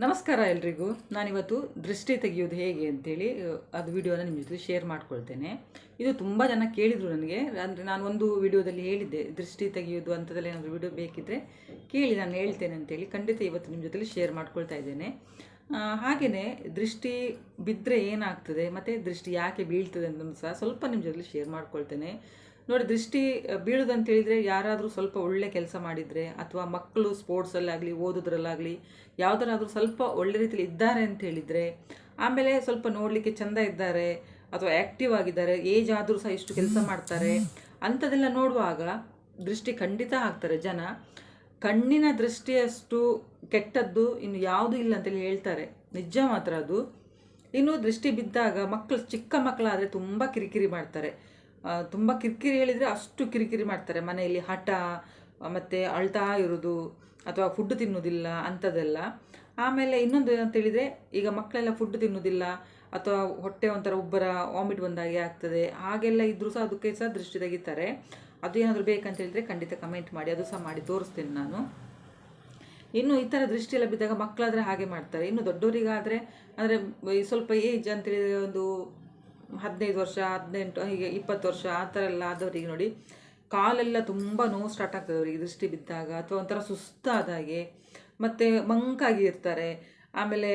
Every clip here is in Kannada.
ನಮಸ್ಕಾರ ಎಲ್ರಿಗೂ. ನಾನಿವತ್ತು ದೃಷ್ಟಿ ತೆಗೆಯೋದು ಹೇಗೆ ಅಂಥೇಳಿ ಅದು ವಿಡಿಯೋನ ನಿಮ್ಮ ಜೊತೆ ಶೇರ್ ಮಾಡ್ಕೊಳ್ತೇನೆ. ಇದು ತುಂಬ ಜನ ಕೇಳಿದರು ನನಗೆ. ಅಂದರೆ ನಾನು ಒಂದು ವಿಡಿಯೋದಲ್ಲಿ ಹೇಳಿದ್ದೆ, ದೃಷ್ಟಿ ತೆಗೆಯೋದು ಅಂಥದ್ದಲ್ಲಿ ಏನಾದರೂ ವಿಡಿಯೋ ಬೇಕಿದ್ದರೆ ಕೇಳಿ, ನಾನು ಹೇಳ್ತೇನೆ ಅಂತೇಳಿ. ಖಂಡಿತ ಇವತ್ತು ನಿಮ್ಮ ಜೊತೆ ಶೇರ್ ಮಾಡ್ಕೊಳ್ತಾ ಇದ್ದೇನೆ. ಹಾಗೆಯೇ ದೃಷ್ಟಿ ಬಿದ್ದರೆ ಏನಾಗ್ತದೆ, ಮತ್ತು ದೃಷ್ಟಿ ಯಾಕೆ ಬೀಳ್ತದೆ ಅಂತ ಸಹ ಸ್ವಲ್ಪ ನಿಮ್ಮ ಜೊತೆ ಶೇರ್ ಮಾಡ್ಕೊಳ್ತೇನೆ. ನೋಡಿ, ದೃಷ್ಟಿ ಬೀಳುದು ಅಂತ ಹೇಳಿದ್ರೆ ಯಾರಾದರೂ ಸ್ವಲ್ಪ ಒಳ್ಳೆ ಕೆಲಸ ಮಾಡಿದರೆ ಅಥವಾ ಮಕ್ಕಳು ಸ್ಪೋರ್ಟ್ಸಲ್ಲಾಗಲಿ, ಓದೋದ್ರಲ್ಲಾಗಲಿ ಯಾವುದರಾದರೂ ಸ್ವಲ್ಪ ಒಳ್ಳೆ ರೀತಿಯಲ್ಲಿ ಇದ್ದಾರೆ ಅಂತ ಹೇಳಿದರೆ ಆಮೇಲೆ ಸ್ವಲ್ಪ ನೋಡಲಿಕ್ಕೆ ಚಂದ ಇದ್ದಾರೆ ಅಥವಾ ಆ್ಯಕ್ಟಿವ್ ಆಗಿದ್ದಾರೆ, ಏಜ್ ಆದರೂ ಸಹ ಇಷ್ಟು ಕೆಲಸ ಮಾಡ್ತಾರೆ ಅಂಥದೆಲ್ಲ ನೋಡುವಾಗ ದೃಷ್ಟಿ ಖಂಡಿತ ಆಗ್ತಾರೆ ಜನ. ಕಣ್ಣಿನ ದೃಷ್ಟಿಯಷ್ಟು ಕೆಟ್ಟದ್ದು ಇನ್ನು ಯಾವುದೂ ಇಲ್ಲ ಅಂತೇಳಿ ಹೇಳ್ತಾರೆ. ನಿಜ ಮಾತ್ರ ಅದು. ಇನ್ನು ದೃಷ್ಟಿ ಬಿದ್ದಾಗ ಮಕ್ಕಳು ಚಿಕ್ಕ ಮಕ್ಕಳಾದರೆ ತುಂಬ ಕಿರಿಕಿರಿ ಮಾಡ್ತಾರೆ. ತುಂಬ ಕಿರಿಕಿರಿ ಹೇಳಿದರೆ ಅಷ್ಟು ಕಿರಿಕಿರಿ ಮಾಡ್ತಾರೆ. ಮನೆಯಲ್ಲಿ ಹಠ, ಮತ್ತು ಅಳ್ತಾ ಇರೋದು, ಅಥವಾ ಫುಡ್ ತಿನ್ನೋದಿಲ್ಲ ಅಂಥದ್ದೆಲ್ಲ ಆಮೇಲೆ ಇನ್ನೊಂದು ಏನಂತ ಹೇಳಿದರೆ, ಈಗ ಮಕ್ಕಳೆಲ್ಲ ಫುಡ್ ತಿನ್ನೋದಿಲ್ಲ, ಅಥವಾ ಹೊಟ್ಟೆ ಒಂಥರ ಒಬ್ಬರ ವಾಮಿಟ್ ಬಂದಾಗೆ ಆಗ್ತದೆ. ಹಾಗೆಲ್ಲ ಇದ್ದರೂ ಸಹ ಅದಕ್ಕೆ ಸಹ ದೃಷ್ಟಿ ತೆಗಿತಾರೆ. ಅದು ಏನಾದರೂ ಬೇಕಂತ ಹೇಳಿದರೆ ಖಂಡಿತ ಕಮೆಂಟ್ ಮಾಡಿ, ಅದು ಸಹ ಮಾಡಿ ತೋರಿಸ್ತೀನಿ ನಾನು. ಇನ್ನು ಈ ಥರ ದೃಷ್ಟಿ ಎಲ್ಲ ಬಿದ್ದಾಗ ಮಕ್ಕಳಾದರೆ ಹಾಗೆ ಮಾಡ್ತಾರೆ. ಇನ್ನು ದೊಡ್ಡವರಿಗಾದರೆ, ಅಂದರೆ ಸ್ವಲ್ಪ ಏಜ್ ಅಂತೇಳಿದರೆ ಒಂದು ಹದಿನೈದು ವರ್ಷ, ಹದಿನೆಂಟು, ಹೀಗೆ ಇಪ್ಪತ್ತು ವರ್ಷ, ಆ ಥರ ಎಲ್ಲ ಆದವರಿಗೆ ನೋಡಿ. ಕಾಲೆಲ್ಲ ತುಂಬ ನೋವು ಸ್ಟಾರ್ಟ್ ಆಗ್ತದೆ ಅವರಿಗೆ, ದೃಷ್ಟಿ ಬಿದ್ದಾಗ ಅಥವಾ ಒಂಥರ ಸುಸ್ತಾದ ಹಾಗೆ. ಮತ್ತು ಮಂಕಾಗಿ ಇರ್ತಾರೆ. ಆಮೇಲೆ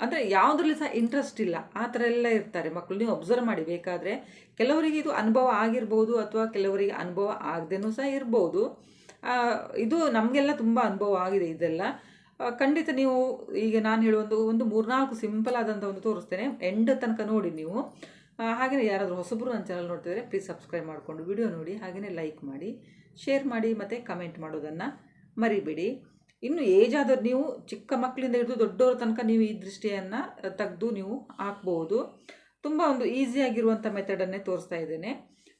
ಅಂದರೆ ಯಾವುದ್ರಲ್ಲಿ ಸಹ ಇಂಟ್ರೆಸ್ಟ್ ಇಲ್ಲ. ಆ ಥರ ಎಲ್ಲ ಇರ್ತಾರೆ. ಮಕ್ಕಳು ನೀವು ಅಬ್ಸರ್ವ್ ಮಾಡಿ. ಬೇಕಾದರೆ ಕೆಲವರಿಗೆ ಇದು ಅನುಭವ ಆಗಿರ್ಬೋದು ಅಥವಾ ಕೆಲವರಿಗೆ ಅನುಭವ ಆಗದೇನೂ ಸಹ ಇರ್ಬೋದು. ಇದು ನಮಗೆಲ್ಲ ತುಂಬ ಅನುಭವ ಆಗಿದೆ ಇದೆಲ್ಲ. ಖಂಡಿತ ನೀವು ಈಗ ನಾನು ಹೇಳುವ ಒಂದು ಮೂರ್ನಾಲ್ಕು ಸಿಂಪಲ್ ಆದಂಥ ಒಂದು ತೋರಿಸ್ತೇನೆ. ಎಂಡ್ ತನಕ ನೋಡಿ ನೀವು. ಹಾಗೆಯೇ ಯಾರಾದರೂ ಹೊಸಬ್ರು ನನ್ನ ಚಾನಲ್ ನೋಡ್ತಿದ್ರೆ ಪ್ಲೀಸ್ ಸಬ್ಸ್ಕ್ರೈಬ್ ಮಾಡಿಕೊಂಡು ವಿಡಿಯೋ ನೋಡಿ ಹಾಗೆಯೇ ಲೈಕ್ ಮಾಡಿ ಶೇರ್ ಮಾಡಿ, ಮತ್ತು ಕಮೆಂಟ್ ಮಾಡೋದನ್ನು ಮರಿಬೇಡಿ. ಇನ್ನು ಏಜ್ ಆದವ್ರು ನೀವು, ಚಿಕ್ಕ ಮಕ್ಕಳಿಂದ ಹಿಡಿದು ದೊಡ್ಡವ್ರ ತನಕ ನೀವು ಈ ದೃಷ್ಟಿಯನ್ನು ತೆಗೆದು ನೀವು ಹಾಕ್ಬೋದು. ತುಂಬ ಒಂದು ಈಸಿಯಾಗಿರುವಂಥ ಮೆಥಡನ್ನೇ ತೋರಿಸ್ತಾ ಇದ್ದೇನೆ.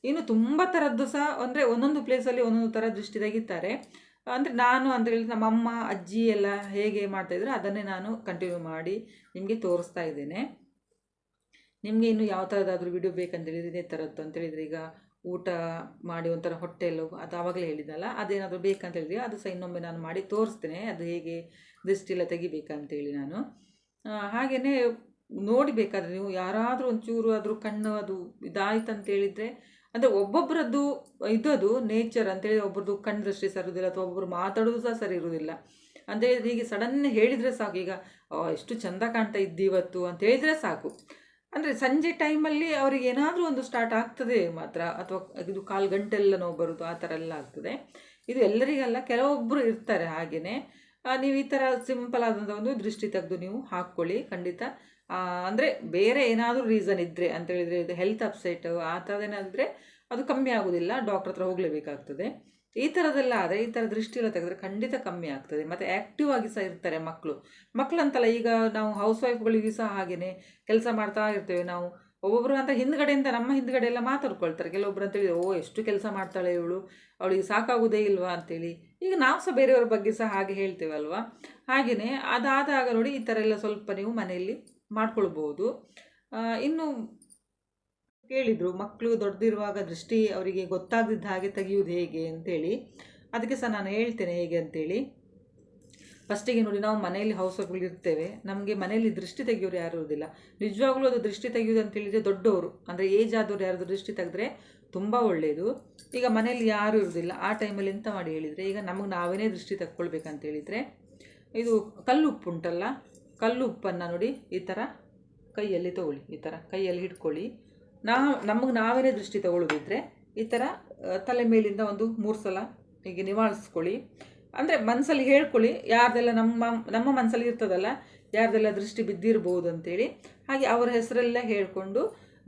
ಇನ್ನು ತುಂಬ ಥರದ್ದು ಸಹ ಅಂದರೆ ಒಂದೊಂದು ಪ್ಲೇಸಲ್ಲಿ ಒಂದೊಂದು ಥರ ದೃಷ್ಟಿ ತೆಗಿತಾರೆ ಅಂದರೆ ನಾನು ಹೇಳಿ ನಮ್ಮ ಅಮ್ಮ, ಅಜ್ಜಿ ಎಲ್ಲ ಹೇಗೆ ಮಾಡ್ತಾಯಿದ್ರು ಅದನ್ನೇ ನಾನು ಕಂಟಿನ್ಯೂ ಮಾಡಿ ನಿಮಗೆ ತೋರಿಸ್ತಾ ಇದ್ದೇನೆ. ನಿಮಗೆ ಇನ್ನು ಯಾವ ಥರದಾದರೂ ವಿಡಿಯೋ ಬೇಕಂತೇಳಿದ್ರೆ ಇದೇ ಥರದ್ದು ಅಂತೇಳಿದರೆ ಈಗ ಊಟ ಮಾಡಿ ಒಂಥರ ಹೊಟ್ಟೆಲು ಅದು ಆವಾಗಲೇ ಹೇಳಿದ್ನಲ್ಲ ಅದೇನಾದರೂ ಬೇಕಂತ ಹೇಳಿದ್ರೆ ಅದು ಸಹ ಇನ್ನೊಮ್ಮೆ ನಾನು ಮಾಡಿ ತೋರಿಸ್ತೇನೆ, ಅದು ಹೇಗೆ ದೃಷ್ಟಿಲ್ಲ ತೆಗಿಬೇಕಂತೇಳಿ ನಾನು. ಹಾಗೆಯೇ ನೋಡಬೇಕಾದ್ರೆ ನೀವು ಯಾರಾದರೂ ಒಂಚೂರು ಆದರೂ ಕಣ್ಣು ಅದು ಇದಾಯ್ತು ಅಂತ ಹೇಳಿದರೆ ಅಂದರೆ ಒಬ್ಬೊಬ್ಬರದ್ದು ಇದ್ದದು ನೇಚರ್ ಅಂತೇಳಿ ಒಬ್ಬರದ್ದು ಕಣ್ಣು ದೃಷ್ಟಿ ಸರೋದಿಲ್ಲ ಅಥವಾ ಒಬ್ಬರು ಮಾತಾಡೋದು ಸಹ ಸರಿ ಇರೋದಿಲ್ಲ. ಅಂದರೆ ಹೀಗೆ ಸಡನ್ ಹೇಳಿದರೆ ಸಾಕು. ಈಗ ಎಷ್ಟು ಚಂದ ಕಾಣ್ತಾ ಇದ್ದೀವತ್ತು ಅಂತ ಹೇಳಿದರೆ ಸಾಕು. ಅಂದರೆ ಸಂಜೆ ಟೈಮಲ್ಲಿ ಅವ್ರಿಗೆ ಏನಾದರೂ ಒಂದು ಸ್ಟಾರ್ಟ್ ಆಗ್ತದೆ ಮಾತ್ರ. ಅಥವಾ ಇದು ಕಾಲು ಗಂಟೆಲ್ಲ ನೋವು ಬರೋದು, ಆ ಥರ ಎಲ್ಲ ಆಗ್ತದೆ. ಇದು ಎಲ್ಲರಿಗಲ್ಲ ಕೆಲವೊಬ್ಬರು ಇರ್ತಾರೆ ಹಾಗೆಯೇ ನೀವು ಈ ಥರ ಸಿಂಪಲ್ ಆದಂಥ ಒಂದು ದೃಷ್ಟಿ ತೆಗೆದು ನೀವು ಹಾಕ್ಕೊಳ್ಳಿ. ಖಂಡಿತ ಅಂದರೆ ಬೇರೆ ಏನಾದರೂ ರೀಸನ್ ಇದ್ದರೆ ಅಂತ ಹೇಳಿದರೆ ಇದು ಹೆಲ್ತ್ ಅಪ್ಸೆಟ್ ಆ ಥರದೇನಾದರೆ ಅದು ಕಮ್ಮಿ ಆಗೋದಿಲ್ಲ ಡಾಕ್ಟ್ರ್ ಹತ್ರ ಹೋಗಲೇಬೇಕಾಗ್ತದೆ. ಈ ಥರದ್ದೆಲ್ಲ ಆದರೆ ಈ ಥರ ದೃಷ್ಟಿ ಎಲ್ಲ ತೆಗೆದ್ರೆ ಖಂಡಿತ ಕಮ್ಮಿ ಆಗ್ತದೆ. ಮತ್ತು ಆ್ಯಕ್ಟಿವ್ ಆಗಿ ಸಹ ಇರ್ತಾರೆ ಮಕ್ಕಳು ಮಕ್ಕಳಂತಲ್ಲ ಈಗ ನಾವು ಹೌಸ್ ವೈಫ್ಗಳಿಗೂ ಸಹ ಹಾಗೆಯೇ ಕೆಲಸ ಮಾಡ್ತಾ ಇರ್ತೇವೆ ನಾವು. ಒಬ್ಬೊಬ್ಬರು ಅಂತ ಹಿಂದ್ಗಡೆಯಿಂದ ನಮ್ಮ ಹಿಂದ್ಗಡೆ ಎಲ್ಲ ಮಾತಾಡ್ಕೊಳ್ತಾರೆ. ಕೆಲವೊಬ್ರು ಅಂತೇಳಿ ಓ, ಎಷ್ಟು ಕೆಲಸ ಮಾಡ್ತಾಳೆ ಇವಳು? ಅವಳಿಗೆ ಸಾಕಾಗೋದೇ ಇಲ್ವಾ? ಅಂತೇಳಿ. ಈಗ ನಾವು ಸಹ ಬೇರೆಯವ್ರ ಬಗ್ಗೆ ಸಹ ಹಾಗೆ ಹೇಳ್ತೇವಲ್ವಾ? ಹಾಗೆಯೇ ಅದಾದಾಗ ನೋಡಿ ಈ ಥರ ಎಲ್ಲ ಸ್ವಲ್ಪ ನೀವು ಮನೆಯಲ್ಲಿ ಮಾಡ್ಕೊಳ್ಬೋದು ಇನ್ನು ಕೇಳಿದರು ಮಕ್ಕಳು ದೊಡ್ಡದಿರುವಾಗ ದೃಷ್ಟಿ ಅವರಿಗೆ ಗೊತ್ತಾಗದಿದ್ದ ಹಾಗೆ ತೆಗೆಯುವುದು ಹೇಗೆ? ಅಂತೇಳಿ. ಅದಕ್ಕೆ ಸಹ ನಾನು ಹೇಳ್ತೇನೆ ಹೇಗೆ ಅಂತೇಳಿ. ಫಸ್ಟಿಗೆ ನೋಡಿ, ನಾವು ಮನೆಯಲ್ಲಿ ಹೌಸ್ ಇರ್ತೇವೆ. ನಮಗೆ ಮನೆಯಲ್ಲಿ ದೃಷ್ಟಿ ತೆಗೆಯೋರು ಯಾರು ಇರೋದಿಲ್ಲ ನಿಜವಾಗ್ಲೂ ಅದು ದೃಷ್ಟಿ ತೆಗೆಯೋದು ಅಂತ ಹೇಳಿದರೆ ದೊಡ್ಡವರು. ಅಂದರೆ ಏಜ್ ಆದವರು ಯಾರಾದರೂ ದೃಷ್ಟಿ ತೆಗೆದ್ರೆ ತುಂಬ ಒಳ್ಳೆಯದು. ಈಗ ಮನೆಯಲ್ಲಿ ಯಾರೂ ಇರೋದಿಲ್ಲ ಆ ಟೈಮಲ್ಲಿ ಎಂತ ಮಾಡಿ ಹೇಳಿದರೆ, ಈಗ ನಮಗೆ ನಾವೇನೇ ದೃಷ್ಟಿ ತಕ್ಕೊಳ್ಬೇಕಂತ ಹೇಳಿದರೆ, ಇದು ಕಲ್ಲುಪ್ಪು ಉಂಟಲ್ಲ ಕಲ್ಲುಪ್ಪನ್ನು ನೋಡಿ, ಈ ಥರ ಕೈಯಲ್ಲಿ ತಗೊಳ್ಳಿ, ಈ ಥರ ಕೈಯಲ್ಲಿ ಹಿಡ್ಕೊಳ್ಳಿ. ನಾವು ನಮಗೆ ನಾವೇನೇ ದೃಷ್ಟಿ ತಗೊಳ್ಳೋದಿದ್ರೆ ಈ ಥರ ತಲೆ ಮೇಲಿಂದ ಒಂದು ಮೂರು ಸಲ ಹೀಗೆ ನಿವಾಳಿಸ್ಕೊಳ್ಳಿ. ಅಂದರೆ ಮನಸ್ಸಲ್ಲಿ ಹೇಳ್ಕೊಳ್ಳಿ, ಯಾರ್ದೆಲ್ಲ ನಮ್ಮ ನಮ್ಮ ಮನಸ್ಸಲ್ಲಿ ಇರ್ತದಲ್ಲ, ಯಾರ್ದೆಲ್ಲ ದೃಷ್ಟಿ ಬಿದ್ದಿರ್ಬೋದು ಅಂತೇಳಿ. ಹಾಗೆ ಅವರ ಹೆಸರೆಲ್ಲ ಹೇಳ್ಕೊಂಡು,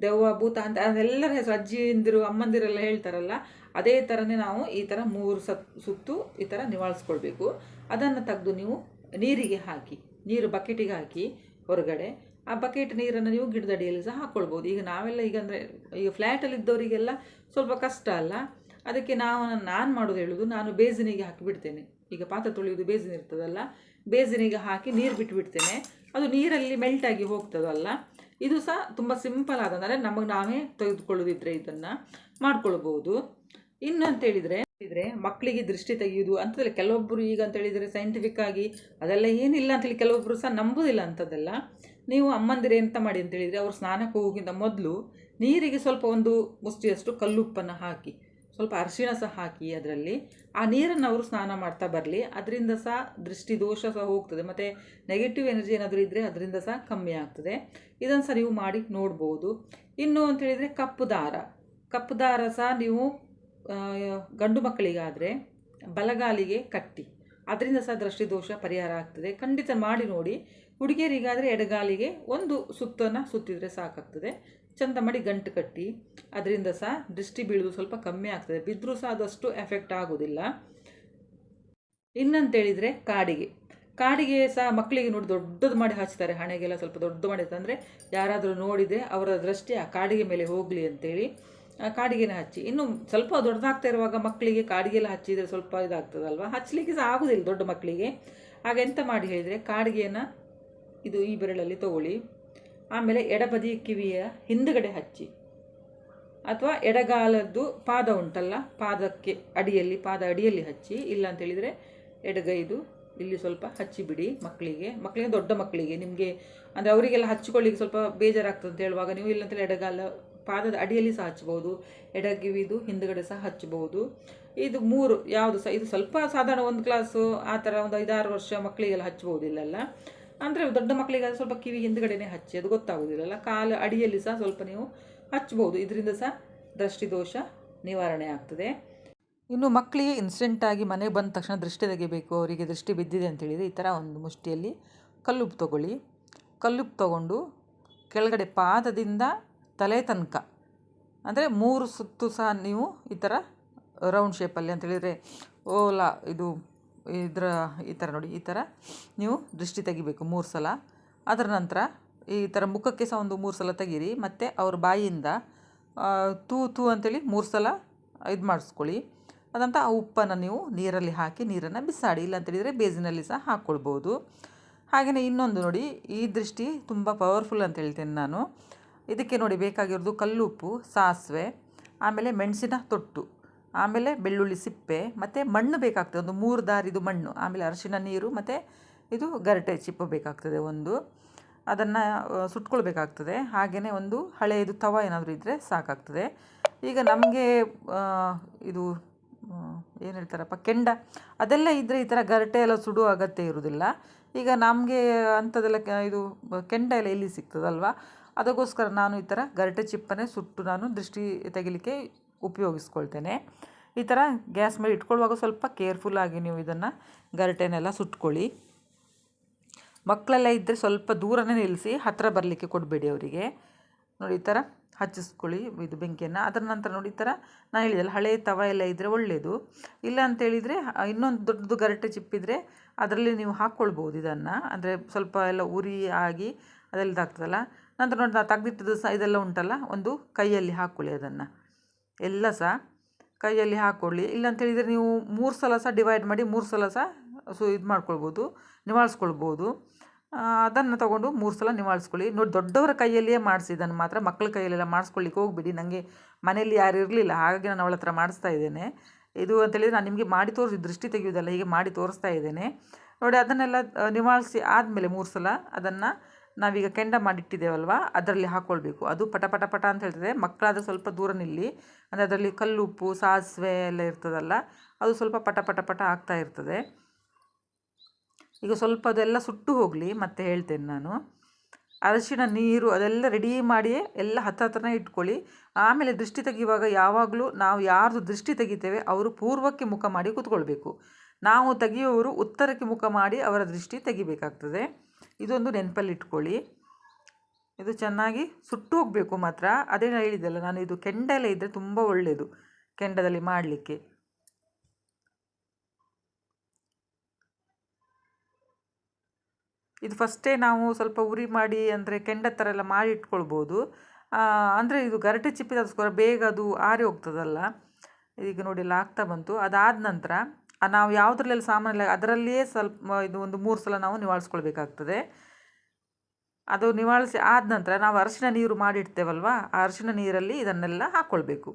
ದೆವ್ವ, ಭೂತ ಅಂತ ಅದೆಲ್ಲರ ಹೆಸರು, ಅಜ್ಜಿಯಿಂದಿರು, ಅಮ್ಮಂದಿರೆಲ್ಲ ಹೇಳ್ತಾರಲ್ಲ, ಅದೇ ಥರನೇ ನಾವು ಈ ಥರ ಮೂರು ಸತ್, ಸುತ್ತು ಈ ಥರ ನಿವಾಳಿಸ್ಕೊಳ್ಬೇಕು. ಅದನ್ನು ತೆಗೆದು ನೀವು ನೀರಿಗೆ ಹಾಕಿ. ನೀರು ಬಕೆಟಿಗೆ ಹಾಕಿ ಹೊರಗಡೆ, ಆ ಬಕೆಟ್ ನೀರನ್ನು ನೀವು ಗಿಡದಡಿಯಲ್ಲಿ ಸಹ ಹಾಕ್ಕೊಳ್ಬೋದು ಈಗ ನಾವೆಲ್ಲ ಈಗ ಅಂದರೆ, ಈಗ ಫ್ಲ್ಯಾಟಲ್ಲಿ ಇದ್ದವರಿಗೆಲ್ಲ ಸ್ವಲ್ಪ ಕಷ್ಟ ಅಲ್ಲ. ಅದಕ್ಕೆ ನಾವು ನಾನು ಮಾಡೋದು ಹೇಳೋದು ನಾನು ಬೇಸಿನಿಗೆ ಹಾಕಿಬಿಡ್ತೇನೆ. ಈಗ ಪಾತ್ರೆ ತೊಳೆಯೋದು ಬೇಸಿನ ಇರ್ತದಲ್ಲ, ಬೇಸಿನಿಗೆ ಹಾಕಿ ನೀರು ಬಿಟ್ಟುಬಿಡ್ತೇನೆ ಅದು ನೀರಲ್ಲಿ ಮೆಲ್ಟಾಗಿ ಹೋಗ್ತದಲ್ಲ. ಇದು ಸಹ ತುಂಬ ಸಿಂಪಲ್ ಆದ, ಅಂದರೆ ನಮಗೆ ನಾವೇ ತೆಗೆದುಕೊಳ್ಳೋದಿದ್ರೆ ಇದನ್ನು ಮಾಡ್ಕೊಳ್ಬೋದು. ಇನ್ನು ಅಂತ ಹೇಳಿದರೆ ಇದ್ರೆ ಮಕ್ಕಳಿಗೆ ದೃಷ್ಟಿ ತೆಗೆಯೋದು ಅಂಥದ್ದೆಲ್ಲ ಕೆಲವೊಬ್ಬರು ಈಗ ಅಂತ ಹೇಳಿದರೆ ಸೈಂಟಿಫಿಕ್ ಆಗಿ ಅದೆಲ್ಲ ಏನಿಲ್ಲ ಅಂತೇಳಿ ಕೆಲವೊಬ್ಬರು ಸಹ ನಂಬೋದಿಲ್ಲ ಅಂಥದ್ದೆಲ್ಲ. ನೀವು ಅಮ್ಮಂದಿರು ಎಂತ ಮಾಡಿ ಅಂತ ಹೇಳಿದರೆ ಅವ್ರು ಸ್ನಾನಕ್ಕೆ ಹೋಗೋಕ್ಕಿಂತ ಮೊದಲು ನೀರಿಗೆ ಸ್ವಲ್ಪ ಒಂದು ಮುಷ್ಟಿಯಷ್ಟು ಕಲ್ಲುಪ್ಪನ್ನು ಹಾಕಿ, ಸ್ವಲ್ಪ ಅರಿಶಿಣ ಸಹ ಹಾಕಿ ಅದರಲ್ಲಿ. ಆ ನೀರನ್ನು ಅವರು ಸ್ನಾನ ಮಾಡ್ತಾ ಬರಲಿ, ಅದರಿಂದ ಸಹ ದೃಷ್ಟಿ ದೋಷ ಸಹ ಹೋಗ್ತದೆ. ಮತ್ತು ನೆಗೆಟಿವ್ ಎನರ್ಜಿ ಏನಾದರೂ ಇದ್ದರೆ ಅದರಿಂದ ಸಹ ಕಮ್ಮಿ ಆಗ್ತದೆ. ಇದನ್ನು ಸಹ ನೀವು ಮಾಡಿ ನೋಡ್ಬೋದು. ಇನ್ನು ಅಂತ ಹೇಳಿದರೆ ಕಪ್ಪು ದಾರ. ಕಪ್ಪು ದಾರ ಸಹ ನೀವು ಗಂಡು ಮಕ್ಕಳಿಗಾದರೆ ಬಲಗಾಲಿಗೆ ಕಟ್ಟಿ. ಅದರಿಂದ ಸಹ ದೃಷ್ಟಿದೋಷ ಪರಿಹಾರ ಆಗ್ತದೆ. ಖಂಡಿತ ಮಾಡಿ ನೋಡಿ. ಹುಡುಗಿಯರಿಗಾದರೆ ಎಡಗಾಲಿಗೆ ಒಂದು ಸುತ್ತನ್ನು ಸುತ್ತಿದರೆ ಸಾಕಾಗ್ತದೆ. ಚಂದ ಮಾಡಿ ಗಂಟು ಕಟ್ಟಿ. ಅದರಿಂದ ಸಹ ದೃಷ್ಟಿ ಬೀಳೋದು ಸ್ವಲ್ಪ ಕಮ್ಮಿ ಆಗ್ತದೆ. ಬಿದ್ದರೂ ಸಹ ಅದಷ್ಟು ಎಫೆಕ್ಟ್ ಆಗೋದಿಲ್ಲ. ಇನ್ನಂತೇಳಿದರೆ ಕಾಡಿಗೆ. ಕಾಡಿಗೆ ಸಹ ಮಕ್ಕಳಿಗೆ ನೋಡಿ ದೊಡ್ಡದು ಮಾಡಿ ಹಚ್ತಾರೆ. ಹಣೆಗೆಲ್ಲ ಸ್ವಲ್ಪ ದೊಡ್ಡದು ಮಾಡಿ ಅಂದರೆ ಯಾರಾದರೂ ನೋಡಿದರೆ ಅವರ ದೃಷ್ಟಿ ಆ ಕಾಡಿಗೆ ಮೇಲೆ ಹೋಗಲಿ ಅಂತೇಳಿ. ಕಾಡಿಗೆನ ಹಚ್ಚಿ. ಇನ್ನು ಸ್ವಲ್ಪ ದೊಡ್ಡದಾಗ್ತಾ ಇರುವಾಗ ಮಕ್ಕಳಿಗೆ ಕಾಡಿಗೆಲ್ಲ ಹಚ್ಚಿದರೆ ಸ್ವಲ್ಪ ಇದಾಗ್ತದಲ್ವ? ಹಚ್ಚಲಿಕ್ಕೆ ಸಹ ಆಗೋದಿಲ್ಲ ದೊಡ್ಡ ಮಕ್ಕಳಿಗೆ. ಆಗ ಎಂತ ಮಾಡಿ ಹೇಳಿದರೆ ಕಾಡಿಗೆಯನ್ನು ಇದು ಈ ಬೆರಳಲ್ಲಿ ತಗೊಳ್ಳಿ. ಆಮೇಲೆ ಎಡಬದಿ ಕಿವಿಯ ಹಿಂದುಗಡೆ ಹಚ್ಚಿ. ಅಥವಾ ಎಡಗಾಲದ್ದು ಪಾದ ಉಂಟಲ್ಲ, ಪಾದಕ್ಕೆ ಅಡಿಯಲ್ಲಿ, ಪಾದ ಅಡಿಯಲ್ಲಿ ಹಚ್ಚಿ. ಇಲ್ಲ ಅಂತ ಹೇಳಿದರೆ ಎಡಗೈದು ಇಲ್ಲಿ ಸ್ವಲ್ಪ ಹಚ್ಚಿಬಿಡಿ ಮಕ್ಕಳಿಗೆ. ಮಕ್ಕಳಿಗೆ ದೊಡ್ಡ ಮಕ್ಕಳಿಗೆ. ನಿಮಗೆ ಅಂದರೆ ಅವರಿಗೆಲ್ಲ ಹಚ್ಚಿಕೊಳ್ಳಿಕ್ಕೆ ಸ್ವಲ್ಪ ಬೇಜಾರಾಗ್ತದೆ ಅಂತ ಹೇಳುವಾಗ ನೀವು ಇಲ್ಲಂತೇಳಿ ಎಡಗಾಲ ಪಾದದ ಅಡಿಯಲ್ಲಿ ಸಹ ಹಚ್ಬೋದು ಎಡಗಿವಿದು ಹಿಂದುಗಡೆ ಸಹ ಹಚ್ಚಬಹುದು. ಇದು ಮೂರು, ಯಾವುದು ಸಹ ಇದು ಸ್ವಲ್ಪ ಸಾಧಾರಣ ಒಂದು ಕ್ಲಾಸು ಆ ಥರ ಒಂದು ಐದಾರು ವರ್ಷ ಮಕ್ಕಳಿಗೆಲ್ಲ ಹಚ್ಬೋದು ಇಲ್ಲೆಲ್ಲ ಅಂದರೆ ದೊಡ್ಡ ಮಕ್ಕಳಿಗೆ ಅದು ಸ್ವಲ್ಪ ಕಿವಿ ಹಿಂದುಗಡೆನೇ ಹಚ್ಚಿ, ಅದು ಗೊತ್ತಾಗೋದಿಲ್ಲಲ್ಲ? ಕಾಲು ಅಡಿಯಲ್ಲಿ ಸಹ ಸ್ವಲ್ಪ ನೀವು ಹಚ್ಚಬಹುದು. ಇದರಿಂದ ಸಹ ದೃಷ್ಟಿದೋಷ ನಿವಾರಣೆ ಆಗ್ತದೆ. ಇನ್ನು ಮಕ್ಕಳಿಗೆ ಇನ್ಸ್ಟೆಂಟಾಗಿ ಮನೆಗೆ ಬಂದ ತಕ್ಷಣ ದೃಷ್ಟಿ ತೆಗಿಬೇಕು, ಅವರಿಗೆ ದೃಷ್ಟಿ ಬಿದ್ದಿದೆ ಅಂತೇಳಿದರೆ ಈ ಥರ ಒಂದು ಮುಷ್ಟಿಯಲ್ಲಿ ಕಲ್ಲುಪ್ಪು ತಗೊಳ್ಳಿ. ಕಲ್ಲುಪ್ಪು ತಗೊಂಡು ಕೆಳಗಡೆ ಪಾದದಿಂದ ತಲೆ ತನಕ. ಅಂದರೆ ಮೂರು ಸುತ್ತು ಸಹ ನೀವು ಈ ಥರ ರೌಂಡ್ ಶೇಪಲ್ಲಿ ಅಂತೇಳಿದರೆ ಓಲಾ ಇದು ಇದರ ಈ ಥರ ನೋಡಿ, ಈ ಥರ ನೀವು ದೃಷ್ಟಿ ತೆಗಿಬೇಕು ಮೂರು ಸಲ. ಅದರ ನಂತರ ಈ ಥರ ಮುಖಕ್ಕೆ ಸಹ ಒಂದು ಮೂರು ಸಲ ತೆಗೀರಿ, ಮತ್ತು ಅವ್ರ ಬಾಯಿಯಿಂದ ತೂ ತೂ ಅಂತೇಳಿ ಮೂರು ಸಲ ಇದು ಮಾಡಿಸ್ಕೊಳ್ಳಿ. ಅದಂತ ಆ ಉಪ್ಪನ್ನು ನೀವು ನೀರಲ್ಲಿ ಹಾಕಿ ನೀರನ್ನು ಬಿಸಾಡಿ, ಇಲ್ಲ ಅಂತೇಳಿದರೆ ಬೇಸಿನಲ್ಲಿ ಸಹ ಹಾಕ್ಕೊಳ್ಬೋದು ಹಾಗೆಯೇ ಇನ್ನೊಂದು ನೋಡಿ, ಈ ದೃಷ್ಟಿ ತುಂಬ ಪವರ್ಫುಲ್ ಅಂತ ಹೇಳ್ತೇನೆ ನಾನು. ಇದಕ್ಕೆ ನೋಡಿ ಬೇಕಾಗಿರೋದು ಕಲ್ಲುಪ್ಪು, ಸಾಸಿವೆ, ಆಮೇಲೆ ಮೆಣಸಿನ ತೊಟ್ಟು, ಆಮೇಲೆ ಬೆಳ್ಳುಳ್ಳಿ ಸಿಪ್ಪೆ, ಮತ್ತು ಮಣ್ಣು ಬೇಕಾಗ್ತದೆ. ಒಂದು ಮೂರು ದಾರಿದು ಮಣ್ಣು, ಆಮೇಲೆ ಅರಿಶಿನ ನೀರು, ಮತ್ತು ಇದು ಗರಟೆ ಚಿಪ್ಪು ಬೇಕಾಗ್ತದೆ ಒಂದು. ಅದನ್ನು ಸುಟ್ಕೊಳ್ಬೇಕಾಗ್ತದೆ. ಹಾಗೆಯೇ ಒಂದು ಹಳೆಯದು ತವ ಏನಾದರೂ ಇದ್ದರೆ ಸಾಕಾಗ್ತದೆ. ಈಗ ನಮಗೆ ಇದು ಏನು ಹೇಳ್ತಾರಪ್ಪ, ಕೆಂಡ, ಅದೆಲ್ಲ ಇದ್ದರೆ ಈ ಥರ ಗರಟೆ ಎಲ್ಲ ಸುಡುವ ಅಗತ್ಯ ಇರುವುದಿಲ್ಲ ಈಗ ನಮಗೆ ಅಂಥದ್ದೆಲ್ಲ ಇದು, ಕೆಂಡ ಎಲ್ಲ ಎಲ್ಲಿ ಸಿಗ್ತದಲ್ವ? ಅದಕ್ಕೋಸ್ಕರ ನಾನು ಈ ಥರ ಗರಟೆ ಚಿಪ್ಪನ್ನೇ ಸುಟ್ಟು ನಾನು ದೃಷ್ಟಿ ತೆಗಿಲಿಕ್ಕೆ ಉಪಯೋಗಿಸ್ಕೊಳ್ತೇನೆ. ಈ ಥರ ಗ್ಯಾಸ್ ಮೇಲೆ ಇಟ್ಕೊಳ್ಳುವಾಗ ಸ್ವಲ್ಪ ಕೇರ್ಫುಲ್ಲಾಗಿ ನೀವು ಇದನ್ನು ಗರಟೆನೆಲ್ಲ ಸುಟ್ಕೊಳ್ಳಿ. ಮಕ್ಕಳೆಲ್ಲ ಇದ್ದರೆ ಸ್ವಲ್ಪ ದೂರನೇ ನಿಲ್ಲಿಸಿ ಹತ್ತಿರ ಬರಲಿಕ್ಕೆ ಕೊಡಬೇಡಿ ಅವರಿಗೆ. ನೋಡಿ ಈ ಥರ ಹಚ್ಚಿಸ್ಕೊಳ್ಳಿ ಇದು ಬೆಂಕಿಯನ್ನು. ಅದರ ನಂತರ ನೋಡಿ ಈ ಥರ ನಾನು ಹೇಳಿದೆಲ್ಲ ಹಳೆಯ ತವ ಎಲ್ಲ ಇದ್ದರೆ ಒಳ್ಳೆಯದು ಇಲ್ಲ ಅಂತೇಳಿದರೆ ಇನ್ನೊಂದು ದೊಡ್ಡದು ಗರಟೆ ಚಿಪ್ಪಿದ್ರೆ ಅದರಲ್ಲಿ ನೀವು ಹಾಕ್ಕೊಳ್ಬೋದು ಇದನ್ನು. ಅಂದರೆ ಸ್ವಲ್ಪ ಎಲ್ಲ ಉರಿ ಆಗಿ ಅದೆಲ್ಲ ಇದಾಗ್ತದಲ್ಲ. ನಂತರ ನೋಡಿ ನಾವು ತೆಗ್ದಿಟ್ಟಿದ್ದು ಸಹ ಇದೆಲ್ಲ ಉಂಟಲ್ಲ, ಒಂದು ಕೈಯಲ್ಲಿ ಹಾಕ್ಕೊಳ್ಳಿ ಅದನ್ನು. ಎಲ್ಲ ಸಹ ಕೈಯಲ್ಲಿ ಹಾಕ್ಕೊಳ್ಳಿ ಇಲ್ಲ ಅಂತೇಳಿದರೆ ನೀವು ಮೂರು ಸಲ ಸಹ ಡಿವೈಡ್ ಮಾಡಿ ಮೂರು ಸಲ ಸಹ ಸೊ ಇದು ಮಾಡ್ಕೊಳ್ಬೋದು, ನಿವಾಳಿಸ್ಕೊಳ್ಬೋದು. ಅದನ್ನು ತೊಗೊಂಡು ಮೂರು ಸಲ ನಿವಾಳಿಸ್ಕೊಳ್ಳಿ. ನೋಡಿ, ದೊಡ್ಡವರ ಕೈಯಲ್ಲಿಯೇ ಮಾಡಿಸಿ, ಇದನ್ನು ಮಾತ್ರ ಮಕ್ಕಳ ಕೈಯಲ್ಲೆಲ್ಲ ಮಾಡಿಸ್ಕೊಳ್ಳಿಕ್ಕೆ ಹೋಗ್ಬಿಡಿ. ನನಗೆ ಮನೆಯಲ್ಲಿ ಯಾರು ಇರಲಿಲ್ಲ, ಹಾಗಾಗಿ ನಾನು ಅವಳ ಹತ್ರ ಮಾಡಿಸ್ತಾ ಇದ್ದೇನೆ. ಇದು ಅಂತೇಳಿದರೆ ನಾನು ನಿಮಗೆ ಮಾಡಿ ತೋರಿಸಿ, ದೃಷ್ಟಿ ತೆಗೆಯೋದಲ್ಲ ಹೀಗೆ ಮಾಡಿ ತೋರಿಸ್ತಾ ಇದ್ದೇನೆ. ನೋಡಿ, ಅದನ್ನೆಲ್ಲ ನಿವಾಳಿಸಿ ಆದಮೇಲೆ ಮೂರು ಸಲ ಅದನ್ನು ನಾವೀಗ ಕೆಂಡ ಮಾಡಿಟ್ಟಿದ್ದೇವಲ್ವ? ಅದರಲ್ಲಿ ಹಾಕ್ಕೊಳ್ಬೇಕು ಅದು ಪಟ ಪಟ ಪಟ ಅಂತ ಹೇಳ್ತದೆ. ಮಕ್ಕಳಾದರೆ ಸ್ವಲ್ಪ ದೂರ ನಿಲ್ಲಿ. ಅಂದರೆ ಅದರಲ್ಲಿ ಕಲ್ಲುಪ್ಪು, ಸಾಸಿವೆ ಎಲ್ಲ ಇರ್ತದಲ್ಲ, ಅದು ಸ್ವಲ್ಪ ಪಟ ಪಟ ಪಟ ಆಗ್ತಾ ಇರ್ತದೆ. ಈಗ ಸ್ವಲ್ಪ ಅದೆಲ್ಲ ಸುಟ್ಟು ಹೋಗಲಿ, ಮತ್ತೆ ಹೇಳ್ತೇನೆ ನಾನು. ಅರಿಶಿಣ, ನೀರು ಅದೆಲ್ಲ ರೆಡಿ ಮಾಡಿಯೇ ಎಲ್ಲ ಹತ್ತ ಹತ್ರನೇ ಇಟ್ಕೊಳ್ಳಿ. ಆಮೇಲೆ ದೃಷ್ಟಿ ತೆಗೆಯುವಾಗ ಯಾವಾಗಲೂ ನಾವು ಯಾರ್ದು ದೃಷ್ಟಿ ತೆಗಿತೇವೆ, ಅವರು ಪೂರ್ವಕ್ಕೆ ಮುಖ ಮಾಡಿ ಕೂತ್ಕೊಳ್ಬೇಕು. ನಾವು ತೆಗೆಯುವವರು ಉತ್ತರಕ್ಕೆ ಮುಖ ಮಾಡಿ ಅವರ ದೃಷ್ಟಿ ತೆಗಿಬೇಕಾಗ್ತದೆ. ಇದೊಂದು ನೆನಪಲ್ಲಿ ಇಟ್ಕೊಳ್ಳಿ. ಇದು ಚೆನ್ನಾಗಿ ಸುಟ್ಟು ಹೋಗಬೇಕು ಮಾತ್ರ. ಅದೇ ಹೇಳಿದ್ದೆಲ್ಲ, ನಾನು ಇದು ಕೆಂಡ ಎಲ್ಲ ಇದ್ದರೆ ತುಂಬ ಒಳ್ಳೆಯದು ಕೆಂಡದಲ್ಲಿ ಮಾಡಲಿಕ್ಕೆ. ಇದು ಫಸ್ಟೇ ನಾವು ಸ್ವಲ್ಪ ಉರಿ ಮಾಡಿ, ಅಂದರೆ ಕೆಂಡ ಥರ ಎಲ್ಲ ಮಾಡಿ ಇಟ್ಕೊಳ್ಬೋದು. ಅಂದರೆ ಇದು ಗರಟೆ ಚಿಪ್ಪಿದಸ್ಕೋರ ಬೇಗ ಅದು ಆರಿ ಹೋಗ್ತದಲ್ಲ. ಈಗ ನೋಡಿ, ಎಲ್ಲ ಆಗ್ತಾ ಬಂತು. ಅದಾದ ನಂತರ ನಾವು ಯಾವುದ್ರಲ್ಲೆಲ್ಲ ಸಾಮಾನ್ಯ ಅದರಲ್ಲಿಯೇ ಸ್ವಲ್ಪ ಇದು ಒಂದು ಮೂರು ಸಲ ನಾವು ನಿವಾಳಿಸ್ಕೊಳ್ಬೇಕಾಗ್ತದೆ. ಅದು ನಿವಾಳಿಸಿ ಆದ ನಂತರ ನಾವು ಅರಿಶಿನ ನೀರು ಮಾಡಿಡ್ತೇವಲ್ವ, ಆ ಅರಿಶಿನ ನೀರಲ್ಲಿ ಇದನ್ನೆಲ್ಲ ಹಾಕ್ಕೊಳ್ಬೇಕು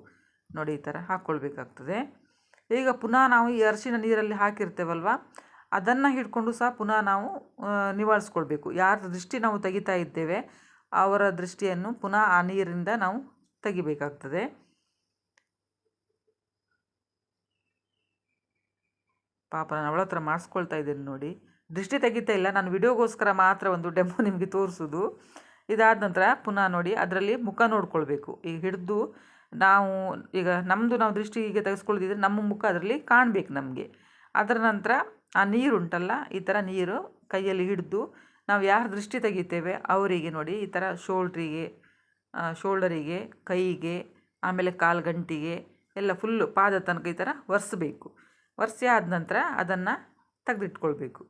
ನೋಡಿ, ಈ ಥರ ಹಾಕ್ಕೊಳ್ಬೇಕಾಗ್ತದೆ ಈಗ ಪುನಃ ನಾವು ಈ ಅರಿಶಿನ ನೀರಲ್ಲಿ ಹಾಕಿರ್ತೇವಲ್ವ, ಅದನ್ನು ಹಿಡ್ಕೊಂಡು ಸಹ ಪುನಃ ನಾವು ನಿವಾಳಿಸ್ಕೊಳ್ಬೇಕು. ಯಾರ ದೃಷ್ಟಿ ನಾವು ತೆಗಿತಾ ಇದ್ದೇವೆ, ಅವರ ದೃಷ್ಟಿಯನ್ನು ಪುನಃ ಆ ನೀರಿಂದ ನಾವು ತೆಗಿಬೇಕಾಗ್ತದೆ. ಪಾಪ ನಾನು ಅವಳ ಹತ್ರ ಮಾಡಿಸ್ಕೊಳ್ತಾ ಇದ್ದೀನಿ ನೋಡಿ. ದೃಷ್ಟಿ ತೆಗಿತಾ ಇಲ್ಲ. ನಾನು ವಿಡಿಯೋಗೋಸ್ಕರ ಮಾತ್ರ ಒಂದು ಡೆಮೋ ನಿಮಗೆ ತೋರಿಸೋದು. ಇದಾದ ನಂತರ ಪುನಃ ನೋಡಿ, ಅದರಲ್ಲಿ ಮುಖ ನೋಡ್ಕೊಳ್ಬೇಕು. ಈಗ ಹಿಡಿದು ನಾವು, ಈಗ ನಮ್ಮದು ನಾವು ದೃಷ್ಟಿ ಹೀಗೆ ತೆಗೆಸ್ಕೊಳ್ದಿದ್ರೆ ನಮ್ಮ ಮುಖ ಅದರಲ್ಲಿ ಕಾಣಬೇಕು ನಮಗೆ. ಅದರ ನಂತರ ಆ ನೀರು ಉಂಟಲ್ಲ ಈ ಥರ ನೀರು ಕೈಯಲ್ಲಿ ಹಿಡಿದು ನಾವು ಯಾರು ದೃಷ್ಟಿ ತೆಗಿತೇವೆ ಅವರಿಗೆ ನೋಡಿ, ಈ ಥರ ಶೋಲ್ಡ್ರಿಗೆ ಶೋಲ್ಡರಿಗೆ, ಕೈಗೆ, ಆಮೇಲೆ ಕಾಲು ಗಂಟಿಗೆ ಎಲ್ಲ ಫುಲ್ಲು ಪಾದ ತನಕ ಈ ಥರ ಒರೆಸ್ಬೇಕು. ಒರೆಸಿ ಆದ ನಂತರ ಅದನ್ನು ತೆಗೆದಿಟ್ಕೊಳ್ಬೇಕು.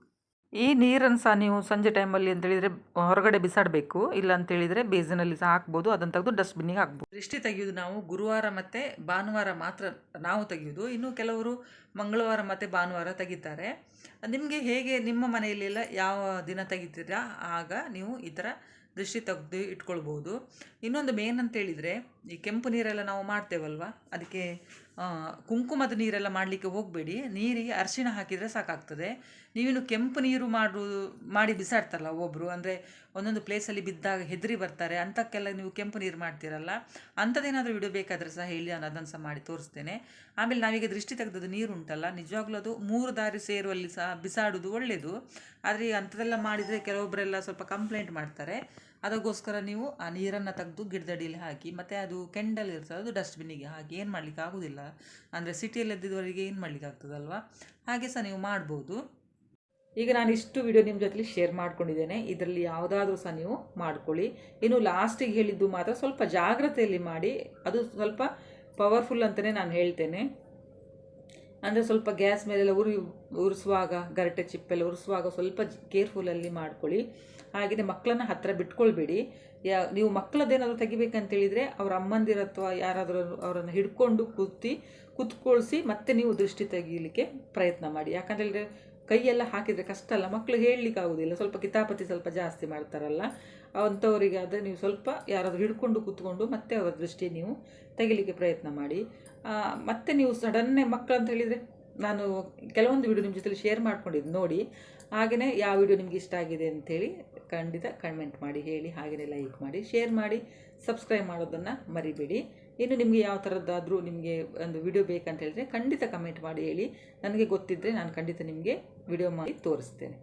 ಈ ನೀರನ್ನು ಸಹ ನೀವು ಸಂಜೆ ಟೈಮಲ್ಲಿ ಅಂತೇಳಿದರೆ ಹೊರಗಡೆ ಬಿಸಾಡಬೇಕು, ಇಲ್ಲ ಅಂತೇಳಿದರೆ ಬೇಸಿನಲ್ಲಿ ಸಹ ಹಾಕ್ಬೋದು, ಅದನ್ನು ತೆಗೆದು ಡಸ್ಟ್ಬಿನ್ನಿಗೆ ಹಾಕ್ಬೋದು. ದೃಷ್ಟಿ ತೆಗೆಯೋದು ನಾವು ಗುರುವಾರ ಮತ್ತು ಭಾನುವಾರ ಮಾತ್ರ ನಾವು ತೆಗೆಯೋದು ಇನ್ನು ಕೆಲವರು ಮಂಗಳವಾರ ಮತ್ತು ಭಾನುವಾರ ತೆಗಿತಾರೆ. ನಿಮಗೆ ಹೇಗೆ, ನಿಮ್ಮ ಮನೆಯಲ್ಲೆಲ್ಲ ಯಾವ ದಿನ ತೆಗಿತೀರಾ? ಆಗ ನೀವು ಈ ಥರ ದೃಷ್ಟಿ ತೆಗೆದು ಇಟ್ಕೊಳ್ಬೋದು. ಇನ್ನೊಂದು ಮೇನ್ ಅಂತ ಹೇಳಿದರೆ, ಈ ಕೆಂಪು ನೀರೆಲ್ಲ ನಾವು ಮಾಡ್ತೇವಲ್ವ? ಅದಕ್ಕೆ ಕುಂಕುಮದ ನೀರೆಲ್ಲ ಮಾಡಲಿಕ್ಕೆ ಹೋಗಬೇಡಿ. ನೀರಿಗೆ ಅರಿಶಿಣ ಹಾಕಿದರೆ ಸಾಕಾಗ್ತದೆ. ನೀವಿನ್ನು ಕೆಂಪು ನೀರು ಮಾಡುವುದು ಮಾಡಿ ಬಿಸಾಡ್ತಾರಲ್ಲ ಒಬ್ಬರು ಅಂದರೆ ಒಂದೊಂದು ಪ್ಲೇಸಲ್ಲಿ ಬಿದ್ದಾಗ ಹೆದರಿ ಬರ್ತಾರೆ. ಅಂಥಕ್ಕೆಲ್ಲ ನೀವು ಕೆಂಪು ನೀರು ಮಾಡ್ತೀರಲ್ಲ? ಅಂಥದ್ದೇನಾದರೂ ವಿಡಿಯೋ ಸಹ ಹೇಳಿ ನಾನು ಅದನ್ನು ಸಹ ಮಾಡಿ ತೋರಿಸ್ತೇನೆ. ಆಮೇಲೆ ನಾವೀಗ ದೃಷ್ಟಿ ತೆಗೆದದ್ದು ನೀರು ಉಂಟಲ್ಲ ನಿಜವಾಗ್ಲೂ ಅದು ಮೂರು ದಾರಿ ಸೇರುವಲ್ಲಿ ಸಹ ಬಿಸಾಡೋದು ಒಳ್ಳೆಯದು ಆದರೆ ಅಂಥದ್ದೆಲ್ಲ ಮಾಡಿದರೆ ಕೆಲವೊಬ್ಬರೆಲ್ಲ ಸ್ವಲ್ಪ ಕಂಪ್ಲೇಂಟ್ ಮಾಡ್ತಾರೆ. ಅದಕ್ಕೋಸ್ಕರ ನೀವು ಆ ನೀರನ್ನು ತೆಗೆದು ಗಿಡದಡಿಯಲ್ಲಿ ಹಾಕಿ, ಮತ್ತು ಅದು ಕೆಂಡಲ್ ಇರ್ತದೆ, ಅದು ಡಸ್ಟ್ಬಿನ್ನಿಗೆ ಹಾಕಿ, ಏನು ಮಾಡಲಿಕ್ಕೆ ಆಗೋದಿಲ್ಲ. ಅಂದರೆ ಸಿಟಿಯಲ್ಲಿ ಎದ್ದಿದ್ದವರಿಗೆ ಏನು ಮಾಡಲಿಕ್ಕೆ ಆಗ್ತದಲ್ವ? ಹಾಗೆ ಸಹ ನೀವು ಮಾಡ್ಬೋದು. ಈಗ ನಾನು ಇಷ್ಟು ವಿಡಿಯೋ ನಿಮ್ಮ ಜೊತೆಲಿ ಶೇರ್ ಮಾಡ್ಕೊಂಡಿದ್ದೇನೆ. ಇದರಲ್ಲಿ ಯಾವುದಾದ್ರೂ ಸಹ ನೀವು ಮಾಡ್ಕೊಳ್ಳಿ. ಇನ್ನು ಲಾಸ್ಟಿಗೆ ಹೇಳಿದ್ದು ಮಾತ್ರ ಸ್ವಲ್ಪ ಜಾಗ್ರತೆಯಲ್ಲಿ ಮಾಡಿ. ಅದು ಸ್ವಲ್ಪ ಪವರ್ಫುಲ್ ಅಂತಲೇ ನಾನು ಹೇಳ್ತೇನೆ. ಅಂದರೆ ಸ್ವಲ್ಪ ಗ್ಯಾಸ್ ಮೇಲೆಲ್ಲ ಉರಿ, ಉರಿಸುವಾಗ, ಗರಟೆ ಚಿಪ್ಪೆಲ್ಲ ಉರಿಸುವಾಗ ಸ್ವಲ್ಪ ಕೇರ್ಫುಲಲ್ಲಿ ಮಾಡ್ಕೊಳ್ಳಿ. ಹಾಗೆಯೇ ಮಕ್ಕಳನ್ನ ಹತ್ತಿರ ಬಿಟ್ಕೊಳ್ಬೇಡಿ. ಯಾ, ನೀವು ಮಕ್ಕಳದ್ದೇನಾದರೂ ತೆಗಿಬೇಕಂತೇಳಿದರೆ ಅವ್ರ ಅಮ್ಮಂದಿರ ಅಥವಾ ಯಾರಾದರೂ ಅವರನ್ನು ಹಿಡ್ಕೊಂಡು ಕೂತಿ, ಕುತ್ಕೊಳಿಸಿ ಮತ್ತೆ ನೀವು ದೃಷ್ಟಿ ತೆಗೀಲಿಕ್ಕೆ ಪ್ರಯತ್ನ ಮಾಡಿ. ಯಾಕಂತೇಳಿದರೆ ಕೈಯೆಲ್ಲ ಹಾಕಿದರೆ ಕಷ್ಟ ಅಲ್ಲ ಮಕ್ಕಳು ಹೇಳಲಿಕ್ಕೆ ಆಗೋದಿಲ್ಲ ಸ್ವಲ್ಪ ಕಿತಾಪತಿ ಸ್ವಲ್ಪ ಜಾಸ್ತಿ ಮಾಡ್ತಾರಲ್ಲ. ಅಂಥವರಿಗೆ ಆದರೆ ನೀವು ಸ್ವಲ್ಪ ಯಾರಾದರೂ ಹಿಡ್ಕೊಂಡು ಕೂತ್ಕೊಂಡು ಮತ್ತೆ ಅವರ ದೃಷ್ಟಿ ನೀವು ತೆಗಿಲಿಕ್ಕೆ ಪ್ರಯತ್ನ ಮಾಡಿ. ಮತ್ತೆ ನೀವು ಸಡನ್ನೇ ಮಕ್ಕಳು ಅಂತ ಹೇಳಿದರೆ ನಾನು ಕೆಲವೊಂದು ವಿಡಿಯೋ ನಿಮ್ಮ ಜೊತೆಲಿ ಶೇರ್ ಮಾಡ್ಕೊಂಡಿದ್ದು ನೋಡಿ. ಹಾಗೆಯೇ ಯಾವ ವಿಡಿಯೋ ನಿಮಗೆ ಇಷ್ಟ ಆಗಿದೆ ಅಂಥೇಳಿ ಖಂಡಿತ ಕಮೆಂಟ್ ಮಾಡಿ, ಹೇಳಿ. ಹಾಗೆಯೇ ಲೈಕ್ ಮಾಡಿ ಶೇರ್ ಮಾಡಿ ಸಬ್ಸ್ಕ್ರೈಬ್ ಮಾಡೋದನ್ನು ಮರಿಬೇಡಿ. ಇನ್ನು ನಿಮಗೆ ಯಾವ ಥರದ್ದಾದರೂ ನಿಮಗೆ ಒಂದು ವಿಡಿಯೋ ಬೇಕಂತ ಹೇಳಿದರೆ ಖಂಡಿತ ಕಮೆಂಟ್ ಮಾಡಿ, ಹೇಳಿ. ನನಗೆ ಗೊತ್ತಿದ್ದರೆ ನಾನು ಖಂಡಿತ ನಿಮಗೆ ವಿಡಿಯೋ ಮಾಡಿ ತೋರಿಸ್ತೇನೆ.